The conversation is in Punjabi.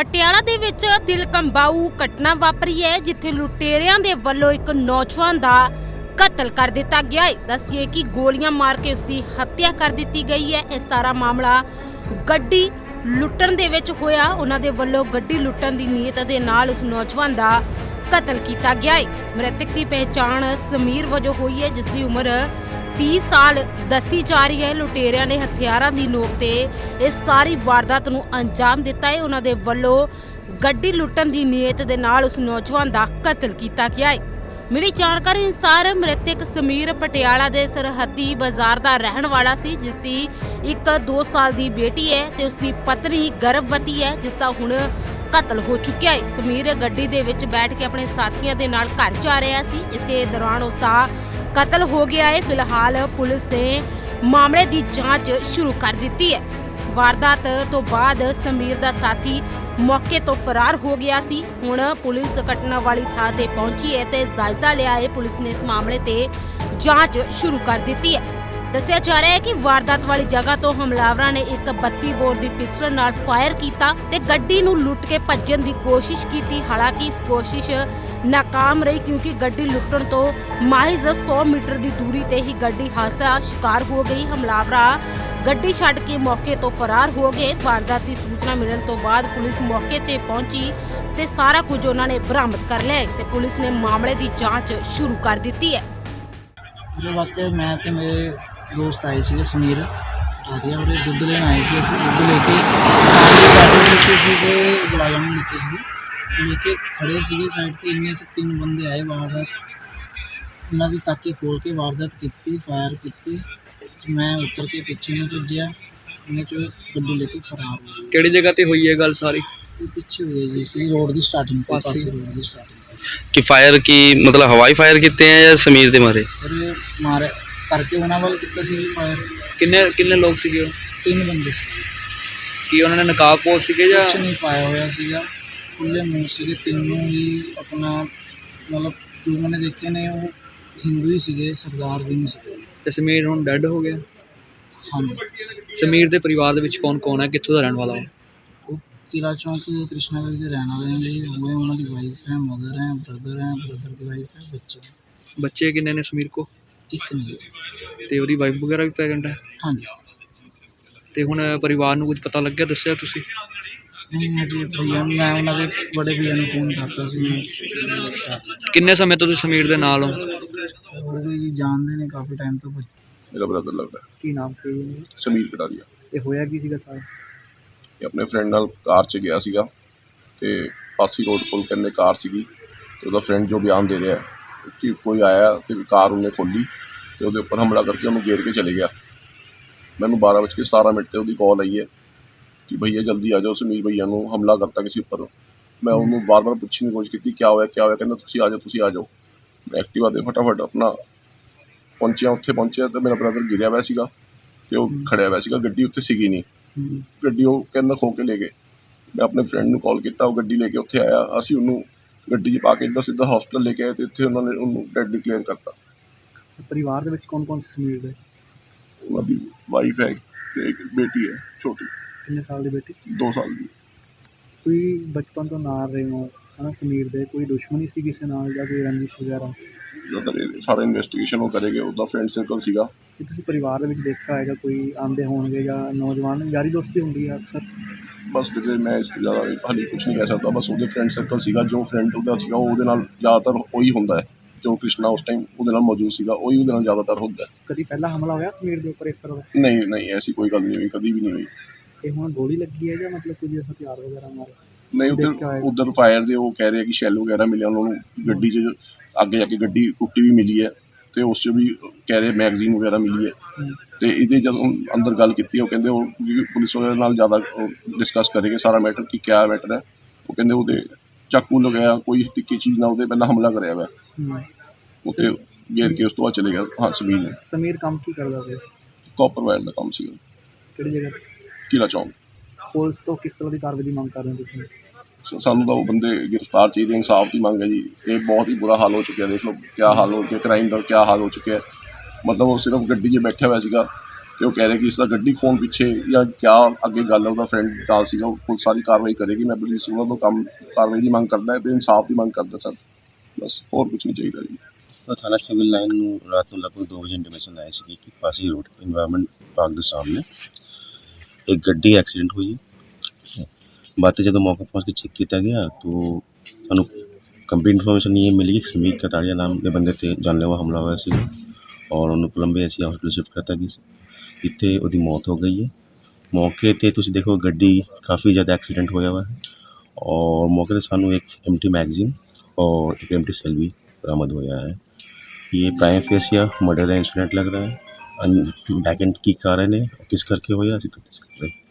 ਪਟਿਆਲਾ ਦੇ ਵਿੱਚ ਦਿਲ ਘਟਨਾ ਵਾਪਰੀ ਹੈ, ਜਿੱਥੇ ਲੁਟੇਰਿਆਂ ਦੇ ਵੱਲੋਂ ਇੱਕ ਨੌਜਵਾਨ ਦਾ ਕਤਲ ਕਰ ਦਿੱਤਾ ਗਿਆ ਹੈ। ਦੱਸੀਏ ਕਿ ਗੋਲੀਆਂ ਮਾਰ ਕੇ ਉਸ ਦੀ ਹੱਤਿਆ ਕਰ ਦਿੱਤੀ ਗਈ ਹੈ। ਇਹ ਸਾਰਾ ਮਾਮਲਾ ਗੱਡੀ ਲੁੱਟਣ ਦੇ ਵਿੱਚ ਹੋਇਆ। ਉਹਨਾਂ ਦੇ ਵੱਲੋਂ ਗੱਡੀ ਲੁੱਟਣ ਦੀ ਨੀਅਤ ਦੇ ਨਾਲ ਉਸ ਨੌਜਵਾਨ ਦਾ ਕਤਲ ਕੀਤਾ ਗਿਆ ਹੈ। ਮ੍ਰਿਤਕ ਦੀ ਪਹਿਚਾਣ ਸਮੀਰ ਵਜੋਂ ਹੋਈ ਹੈ, ਜਿਸ ਦੀ ਉਮਰ 30 ਸਾਲ ਦੱਸੀ ਜਾ ਰਹੀ ਹੈ। ਲੁਟੇਰਿਆਂ ਨੇ ਹਥਿਆਰਾਂ ਦੀ ਨੋਕ ਤੇ ਇਸ ਸਾਰੀ ਵਾਰਦਾਤ ਨੂੰ ਅੰਜਾਮ ਦਿੱਤਾ ਹੈ। ਉਹਨਾਂ ਦੇ ਵੱਲੋਂ ਗੱਡੀ ਲੁੱਟਣ ਦੀ ਨੀਅਤ ਦੇ ਨਾਲ ਉਸ ਨੌਜਵਾਨ ਦਾ ਕਤਲ ਕੀਤਾ ਗਿਆ ਹੈ। ਮਿਲੀ ਜਾਣਕਾਰੀ ਅਨੁਸਾਰ ਮ੍ਰਿਤਕ ਸਮੀਰ ਪਟਿਆਲਾ ਦੇ ਸਰਹੱਦੀ ਬਾਜ਼ਾਰ ਦਾ ਰਹਿਣ ਵਾਲਾ ਸੀ, ਜਿਸ ਦੀ ਇੱਕ 2 ਸਾਲ ਦੀ ਬੇਟੀ ਹੈ ਤੇ ਉਸ ਦੀ ਪਤਨੀ ਗਰਭਵਤੀ ਹੈ, ਜਿਸ ਦਾ ਹੁਣ ਕਤਲ ਹੋ ਚੁੱਕਿਆ ਹੈ। ਸਮੀਰ ਗੱਡੀ ਦੇ ਵਿੱਚ ਬੈਠ ਕੇ ਆਪਣੇ ਸਾਥੀਆਂ ਦੇ ਨਾਲ ਘਰ ਜਾ ਰਿਹਾ ਸੀ। ਇਸੇ ਦੌਰਾਨ ਉਸ ਦਾ ਕਤਲ ਹੋ ਗਿਆ ਹੈ। ਫਿਲਹਾਲ ਪੁਲਿਸ ਨੇ ਮਾਮਲੇ ਦੀ ਜਾਂਚ ਸ਼ੁਰੂ ਕਰ ਦਿੱਤੀ ਹੈ। ਵਾਰਦਾਤ ਤੋਂ ਬਾਅਦ ਸਮੀਰ ਦਾ ਸਾਥੀ ਮੌਕੇ ਤੋਂ ਫਰਾਰ ਹੋ ਗਿਆ ਸੀ। ਹੁਣ ਪੁਲਿਸ ਘਟਨਾ ਵਾਲੀ ਥਾਂ ਤੇ ਪਹੁੰਚੀ ਹੈ ਤੇ ਜਾਇਜ਼ਾ ਲਿਆ ਹੈ। ਪੁਲਿਸ ਨੇ ਇਸ ਮਾਮਲੇ ਤੇ ਜਾਂਚ ਸ਼ੁਰੂ ਕਰ ਦਿੱਤੀ ਹੈ। ਦੱਸਿਆ ਜਾ ਰਿਹਾ ਹੈ ਕਿ ਵਾਰਦਾਤ ਵਾਲੀ ਜਗ੍ਹਾ ਤੋਂ ਹਮਲਾਵਰਾਂ ਨੇ ਇੱਕ 32 ਬੋਰ ਦੀ ਪਿਸਟਲ ਨਾਲ ਫਾਇਰ ਕੀਤਾ ਤੇ ਗੱਡੀ ਨੂੰ ਲੁੱਟ ਕੇ ਭੱਜਣ ਦੀ ਕੋਸ਼ਿਸ਼ ਕੀਤੀ। ਹਾਲਾਂਕਿ ਇਸ ਕੋਸ਼ਿਸ਼ ਨਾਕਾਮ ਰਹੀ ਕਿਉਂਕਿ ਗੱਡੀ ਲੁੱਟਣ ਤੋਂ ਮਾਹਿਜ਼ 100 ਮੀਟਰ ਦੀ ਦੂਰੀ ਤੇ ਹੀ ਗੱਡੀ ਹਾਦਸਾ ਸ਼ਿਕਾਰ ਹੋ ਗਈ। ਹਮਲਾਵਰਾਂ ਗੱਡੀ ਛੱਡ ਕੇ ਮੌਕੇ ਤੋਂ ਫਰਾਰ ਹੋ ਗਏ। ਵਾਰਦਾਤ ਦੀ ਸੂਚਨਾ ਮਿਲਣ ਤੋਂ ਬਾਅਦ ਪੁਲਿਸ ਮੌਕੇ ਤੇ ਪਹੁੰਚੀ ਤੇ ਸਾਰਾ ਕੁਝ ਉਹਨਾਂ ਨੇ ਬਰਾਮਦ ਕਰ ਲਿਆ ਤੇ ਪੁਲਿਸ ਨੇ ਮਾਮਲੇ ਦੀ ਜਾਂਚ ਸ਼ੁਰੂ ਕਰ ਦਿੱਤੀ ਹੈ। ਜਿਹੜੇ ਵਾਕਿਆ ਮੈਂ ਤੇ ਮੇਰੇ ਦੋਸਤ ਆਏ ਸੀਗੇ ਸਮੀਰ ਰਾਜਿਆ ਉਹਦੇ ਦੁੱਧ ਲੈਣ ਆਏ ਸੀ ਅਸੀਂ ਦੁੱਧ ਲੈ ਕੇ ਬਾਟਲ ਲਿੱਤੀ ਸੀ ਤੇ ਗੁਲਾਬ ਜਾਮੁਨ ਲਿੱਤੇ ਸੀਗੇ। ਲੈ ਕੇ ਖੜੇ ਸੀਗੇ ਸਾਈਡ ਤੇ ਇੰਨੇ ਚ ਤਿੰਨ ਬੰਦੇ ਆਏ ਵਾਰਦਾਤ। ਇਹਨਾਂ ਦੀ ਤਾਕੀ ਖੋਲ ਕੇ ਵਾਰਦਾਤ ਕੀਤੀ ਫਾਇਰ ਕੀਤੀ। ਮੈਂ ਉੱਤਰ ਕੇ ਪਿੱਛੇ ਨੂੰ ਭੱਜਿਆ ਇਹਨੇ ਚ ਗੱਡੀ ਲੈ ਕੇ ਫਰਾਰ ਹੋ ਗਏ ਕਿਹੜੀ ਜਗ੍ਹਾ ਤੇ ਹੋਈ ਹੈ ਗੱਲ ਸਾਰੀ? ਇਹ ਪਿੱਛੇ ਹੋਏ ਜੀ ਸੀ ਰੋਡ ਦੀ ਸਟਾਰਟਿੰਗ ਪਾਸੇ। ਪਾਸੇ ਰੋਡ ਦੀ ਸਟਾਰਟਿੰਗ ਕਿ ਫਾਇਰ ਕੀ ਮਤਲਬ ਹਵਾਈ ਫਾਇਰ ਕੀਤੇ ਆ ਜਾਂ ਸਮੀਰ ਦੇ ਮਾਰੇ? ਸਰ ਮਾਰੇ। ਕਰਕੇ ਉਹਨਾਂ ਵੱਲ ਕੀਤਾ ਸੀ ਫਾਇਰ ਕਿੰਨੇ ਕਿੰਨੇ ਲੋਕ ਸੀਗੇ ਉਹ? ਤਿੰਨ ਬੰਦੇ ਸੀ। ਕੀ ਉਹਨਾਂ ਨੇ ਨਕਾਬ ਪੋਸ ਸੀਗੇ ਜਾਂ? ਕੁਛ ਨਹੀਂ ਪਾਇਆ ਹੋਇਆ ਸੀਗਾ। ਖੁੱਲੇ ਮੂੰਹ ਸੀਗੇ ਤਿੰਨੋਂ ਹੀ ਆਪਣਾ ਮਤਲਬ ਜੋ ਮੈंने ਦੇਖੇ ਨੇ ਉਹ ਹਿੰਦੂ ਹੀ ਸੀਗੇ ਸਰਦਾਰ ਵੀ ਨਹੀਂ ਸੀਗੇ। ਤੇ ਸਮੀਰ ਹੁਣ ਡੈੱਡ ਹੋ ਗਿਆ? ਹਾਂਜੀ। ਸਮੀਰ ਦੇ ਪਰਿਵਾਰ ਦੇ ਵਿੱਚ ਕੌਣ ਕੌਣ ਹੈ? ਕਿੱਥੋਂ ਦਾ ਰਹਿਣ ਵਾਲਾ ਹੈ? ਉਹ ਕਿਲਾ ਚੌਂਕ ਕ੍ਰਿਸ਼ਨਾ ਗਲੀ ਦੇ ਰਹਿਣ ਵਾਲੇ ਨੇ ਜੀ। ਉਹ ਉਹਨਾਂ ਦੀ ਵਾਈਫ ਹੈ ਮਦਰ ਹੈ ਬ੍ਰਦਰ ਹੈ ਬ੍ਰਦਰ ਦੀ ਵਾਈਫ ਹੈ ਬੱਚੇ ਬੱਚੇ ਕਿੰਨੇ ਨੇ ਸਮੀਰ ਕੋ? ਇੱਕ ਨਹੀਂ ਤੇ ਉਹਦੀ ਵਾਈਫ ਵਗੈਰਾ ਵੀ ਪ੍ਰੈਗਨੈਂਟ ਹੈ? ਹਾਂਜੀ। ਤੇ ਹੁਣ ਪਰਿਵਾਰ ਨੂੰ ਕੁਝ ਪਤਾ ਲੱਗਿਆ ਦੱਸਿਆ ਤੁਸੀਂ? ਨਹੀਂ ਅਜੇ ਭਈਆ ਨੂੰ- ਮੈਂ ਉਹਨਾਂ ਦੇ ਬੜੇ ਭਈਆ ਨੂੰ ਫੋਨ ਕਰਤਾ ਸੀ। ਕਿੰਨੇ ਸਮੇਂ ਤੋਂ ਤੁਸੀਂ ਸਮੀਰ ਦੇ ਨਾਲ ਹੋ? ਉਹ ਜੀ ਜਾਣਦੇ ਨੇ ਕਾਫੀ ਟਾਈਮ ਤੋਂ ਮੇਰਾ ਬ੍ਰਦਰ ਲੱਗਦਾ ਹੈ, ਕੀ ਨਾਮ ਸੀ? ਸਮੀਰ ਕਟਾਰੀਆ ਇਹ ਹੋਇਆ ਕੀ ਸੀਗਾ ਸਾਰਾ? ਇਹ ਆਪਣੇ ਫਰੈਂਡ ਨਾਲ ਕਾਰ 'ਚ ਗਿਆ ਸੀਗਾ। ਤੇ ਪਾਸੀ ਰੋਡ ਕੋਲ ਕਹਿੰਦੇ ਕਾਰ ਸੀਗੀ। ਤੇ ਉਹਦਾ ਫਰੈਂਡ ਜੋ ਬਿਆਨ ਦੇ ਰਿਹਾ ਹੈ ਕਿ ਕੋਈ ਆਇਆ ਤੇ ਕਾਰ ਉਹਨੇ ਖੋਲੀ ਤੇ ਉਹਦੇ ਉੱਪਰ ਹਮਲਾ ਕਰਕੇ ਉਹਨੂੰ ਗੇਰ ਕੇ ਚਲੇ ਗਿਆ। ਮੈਨੂੰ 12:17 ਮਿੰਟ ਤੇ ਉਹਦੀ ਕਾਲ ਆਈ ਹੈ ਕਿ ਭਈਆ ਜਲਦੀ ਆ ਜਾਓ ਸਮੀਰ ਭਈਆ ਨੂੰ ਹਮਲਾ ਕਰਤਾ ਕਿਸੇ ਉੱਪਰ। ਮੈਂ ਉਹਨੂੰ ਬਾਰ-ਬਾਰ ਪੁੱਛਣ ਦੀ ਕੋਸ਼ਿਸ਼ ਕੀਤੀ ਕੀ ਹੋਇਆ ਕੀ ਹੋਇਆ? ਕਹਿੰਦਾ ਤੁਸੀਂ ਆ ਜਾਓ ਤੁਸੀਂ ਆ ਜਾਓ। ਮੈਂ ਐਕਟਿਵਾ ਤੇ ਫਟਾਫਟ ਆਪਣਾ ਪਹੁੰਚਿਆ ਉੱਥੇ ਪਹੁੰਚਿਆ ਤੇ ਮੇਰਾ ਬ੍ਰਦਰ ਗਿਰਿਆ ਹੋਇਆ ਸੀਗਾ ਤੇ ਉਹ ਖੜਿਆ ਹੋਇਆ ਸੀਗਾ ਗੱਡੀ ਉੱਥੇ ਸੀਗੀ ਨਹੀਂ। ਗੱਡੀ ਉਹ ਕਹਿੰਦਾ ਖੋ ਕੇ ਲੈ ਗਏ। ਮੈਂ ਆਪਣੇ ਫਰੈਂਡ ਨੂੰ ਕਾਲ ਕੀਤਾ ਉਹ ਗੱਡੀ ਲੈ ਕੇ ਉੱਥੇ ਆਇਆ ਅਸੀਂ ਉਹਨੂੰ ਗੱਡੀ 'ਚ ਪਾ ਕੇ ਇੱਦਾਂ ਸਿੱਧਾ ਹਸਪੀਟਲ ਲੈ ਕੇ ਆਏ ਤੇ ਇੱਥੇ ਉਹਨਾਂ ਨੇ ਉਹਨੂੰ ਡੈਡ ਡਿਕਲੇਅਰ ਕਰਤਾ। ਪਰਿਵਾਰ ਦੇ ਵਿੱਚ ਕੌਣ ਕੌਣ ਸਮੀਰ ਦੇ ਉਹਨਾਂ ਦੀ ਵਾਈਫ ਹੈ ਤੇ ਇੱਕ ਬੇਟੀ ਹੈ ਛੋਟੀ। ਕਿੰਨੇ ਸਾਲ ਦੀ ਬੇਟੀ? 2 ਸਾਲ ਦੀ। ਕੋਈ ਬਚਪਨ ਤੋਂ ਨਾਲ ਰਹੇ ਹੋ ਹਨਾ ਸਮੀਰ ਦੇ? ਕੋਈ ਦੁਸ਼ਮਣੀ ਸੀ ਕਿਸੇ ਨਾਲ ਜਾਂ ਕੋਈ ਰੰਜਿਸ਼ ਵਗੈਰਾ? ਜਦੋਂ ਇਹ ਸਾਰਾ ਇਨਵੈਸਟੀਗੇਸ਼ਨ ਉਹ ਕਰੇਗੇ ਉਹਦਾ ਫਰੈਂਡ ਸਰਕਲ ਸੀਗਾ। ਕਿ ਤੁਸੀਂ ਪਰਿਵਾਰ ਦੇ ਵਿੱਚ ਦੇਖਿਆ ਹੋਏਗਾ ਕੋਈ ਆਂਦੇ ਹੋਣਗੇ ਜਾਂ ਨੌਜਵਾਨ ਯਾਰੀ ਦੋਸਤੀ ਹੁੰਦੀ ਹੈ ਅਕਸਰ? ਬਸ ਵੀਰੇ ਮੈਂ ਇਸ ਤੋਂ ਜ਼ਿਆਦਾ ਹਾਲੇ ਕੁਝ ਨਹੀਂ ਕਹਿ ਸਕਦਾ। ਬਸ ਉਹਦੇ ਫਰੈਂਡ ਸਰਕਲ ਸੀਗਾ ਜੋ ਫਰੈਂਡ ਉਹਦਾ ਸੀਗਾ ਉਹ ਉਹਦੇ ਨਾਲ ਜ਼ਿਆਦਾਤਰ ਉਹੀ ਹੁੰਦਾ ਹੈ। ਜੋ ਕ੍ਰਿਸ਼ਨਾ ਉਸ ਟਾਈਮ ਉਹਦੇ ਨਾਲ ਮੌਜੂਦ ਸੀਗਾ ਉਹੀ ਉਹਦੇ ਨਾਲ ਜ਼ਿਆਦਾਤਰ ਹੁੰਦਾ ਹੈ। ਕਦੀ ਪਹਿਲਾ ਹਮਲਾ ਹੋਇਆ ਸਮੀਰ ਦੇ ਉੱਪਰ ਇਸ ਤਰ੍ਹਾਂ ਦਾ? ਨਹੀਂ ਨਹੀਂ ਐਸੀ ਕੋਈ ਗੱਲ ਨਹੀਂ ਹੋਈ ਕਦੀ ਵੀ ਨਹੀਂ ਹੋਈ। ਤੇ ਹੁਣ ਗੋਲੀ ਲੱਗੀ ਹੈ ਜਾਂ ਮਤਲਬ ਕੋਈ ਹਥਿਆਰ ਵਗੈਰਾ ਮਾਰੇ? ਨਹੀਂ ਦੇਖਿਆ ਉਧਰ। ਉਧਰ ਫਾਇਰ ਦੇ ਉਹ ਕਹਿ ਰਹੇ ਆ ਕਿ ਸ਼ੈਲ ਵਗੈਰਾ ਮਿਲਿਆ ਉਹਨਾਂ ਨੂੰ। ਗੱਡੀ 'ਚ ਅੱਗੇ ਜਾ ਕੇ ਗੱਡੀ ਟੁੱਟੀ ਵੀ ਮਿਲੀ ਹੈ ਤੇ ਉਸ 'ਚ ਵੀ ਕਹਿ ਰਹੇ ਮੈਗਜ਼ੀਨ ਵਗੈਰਾ ਮਿਲੀ ਹੈ। ਹਮ। ਤੇ ਇਹਦੇ ਜਦੋਂ ਅੰਦਰ ਗੱਲ ਕੀਤੀ ਉਹ ਕਹਿੰਦੇ ਉਹ ਵੀ ਪੁਲਿਸ ਵਾਲਿਆਂ ਨਾਲ ਜ਼ਿਆਦਾ ਡਿਸਕਸ ਕਰੇਗੇ ਸਾਰਾ ਮੈਟਰ ਕਿ ਕਿਆ ਮੈਟਰ ਹੈ। ਉਹ ਕਹਿੰਦੇ ਉਹਦੇ ਚਾਕੂ ਲਗਾਇਆ ਕੋਈ ਤਿੱਖੀ ਚੀਜ਼ ਨਾਲ ਉਹਦੇ ਪਹਿਲਾਂ ਹਮਲਾ ਕਰਿਆ ਹਮ। ਉੱਥੇ ਗੇਰ ਕੇ ਉਸ ਤੋਂ ਬਾਅਦ ਚਲੇ ਗਿਆ ਹਾਂ ਸਮੀਰ ਨੇ। ਸਮੀਰ ਕੰਮ ਕੀ ਕਰਦਾ ਸੀ? ਕਾਪਰ ਵਾਇਰ ਦਾ ਕੰਮ ਸੀਗਾ। ਕਿਹੜੀ ਜਗ੍ਹਾ? ਕਿਲਾ ਚੌਂਕ। ਪੁਲਿਸ ਤੋਂ ਕਿਸ ਤਰ੍ਹਾਂ ਦੀ ਕਾਰਵਾਈ ਦੀ ਮੰਗ ਕਰ ਰਹੇ ਹੋ ਤੁਸੀਂ? ਸ- ਸਾਨੂੰ ਤਾਂ ਉਹ ਬੰਦੇ ਗ੍ਰਿਫਤਾਰ ਚਾਹੀਦੇ ਇਨਸਾਫ ਦੀ ਮੰਗ ਹੈ ਜੀ। ਇਹ ਬਹੁਤ ਹੀ ਬੁਰਾ ਹਾਲ ਹੋ ਚੁੱਕਿਆ ਦੇਖ ਲਓ ਕਿਆ ਹਾਲ ਹੋ ਗਿਆ ਕ੍ਰਾਈਮ ਦਾ ਕਿਆ ਹਾਲ ਹੋ ਚੁੱਕਿਆ। ਮਤਲਬ ਉਹ ਸਿਰਫ ਗੱਡੀ 'ਚ ਬੈਠਿਆ ਹੋਇਆ ਸੀਗਾ ਤੇ ਉਹ ਕਹਿ ਰਹੇ ਕਿ ਇਸ ਦਾ ਗੱਡੀ ਖੋਣ ਪਿੱਛੇ ਜਾਂ ਕਿਆ ਅੱਗੇ ਗੱਲ ਹੈ ਉਹਦਾ ਫਰੈਂਡ ਨਾਲ ਸੀਗਾ, ਉਹ ਪੁਲਿਸ ਸਾਰੀ ਕਾਰਵਾਈ ਕਰੇਗੀ, ਮੈਂ ਪੁਲਿਸ ਉਹਨਾਂ ਤੋਂ ਕੰਮ, ਕਾਰਵਾਈ ਦੀ ਮੰਗ ਕਰਦਾ ਹੈ ਤੇ ਇਨਸਾਫ ਦੀ ਮੰਗ ਕਰਦਾ ਸਰ। ਬਸ, ਹੋਰ ਕੁਝ ਨਹੀਂ ਚਾਹੀਦਾ ਜੀ। ਤਾਂ ਥਾਣਾ ਸਿਵਲ ਲਾਈਨ ਨੂੰ ਰਾਤ ਨੂੰ ਲਗਭਗ 2 ਵਜੇ ਇੰਟੀਮੇਸ਼ਨ ਆਈ ਸੀ ਕਿ ਪਾਸੀ ਰੋਡ ਇਨਵਾਇਰਨਮੈਂਟ ਪਾਰਕ ਦੇ ਸਾਹਮਣੇ ਇੱਕ ਗੱਡੀ ਐਕਸੀਡੈਂਟ ਹੋਈ ਹੈ। ਬਾਅਦ ਜਦੋਂ ਮੌਕੇ ਪਹੁੰਚ ਕੇ ਚੈੱਕ ਕੀਤਾ ਗਿਆ, ਤਾਂ ਸਾਨੂੰ ਕੰਪਲੀਟ ਇਨਫੋਰਮੇਸ਼ਨ ਇਹ ਮਿਲੀ ਕਿ ਸਮੀਰ ਕਤਾਰੀਆ ਨਾਮ ਦੇ ਬੰਦੇ ਤੇ ਜਾਨਲੇਵਾ ਹਮਲਾ ਹੋਇਆ ਸੀ। ਔਰ ਉਹਨੂੰ ਕੋਲੰਬੀਆ ਸੀ ਹਸਪੀਟਲ ਸ਼ਿਫਟ ਕਰਤਾ ਗਿਆ ਸੀ ਇੱਥੇ ਉਹਦੀ ਮੌਤ ਹੋ ਗਈ ਹੈ ਮੌਕੇ ਤੇ ਤੁਸੀਂ ਦੇਖੋ ਗੱਡੀ ਕਾਫੀ ਜ਼ਿਆਦਾ ਐਕਸੀਡੈਂਟ ਹੋਇਆ ਹੋਇਆ ਹੈ ਔਰ ਮੌਕੇ ਤੇ ਸਾਨੂੰ ਇੱਕ ਐਮਟੀ ਮੈਗਜ਼ੀਨ और एक एम सेल भी बरामद हुआ है ये प्राइम फेस या मर्डर का इंसिडेंट लग रहा है बैक एंड की कारण है किस करके हुआ ਅਸੀਂ ਤਫਤੀਸ਼ ਕਰ ਰਹੇ ਹਾਂ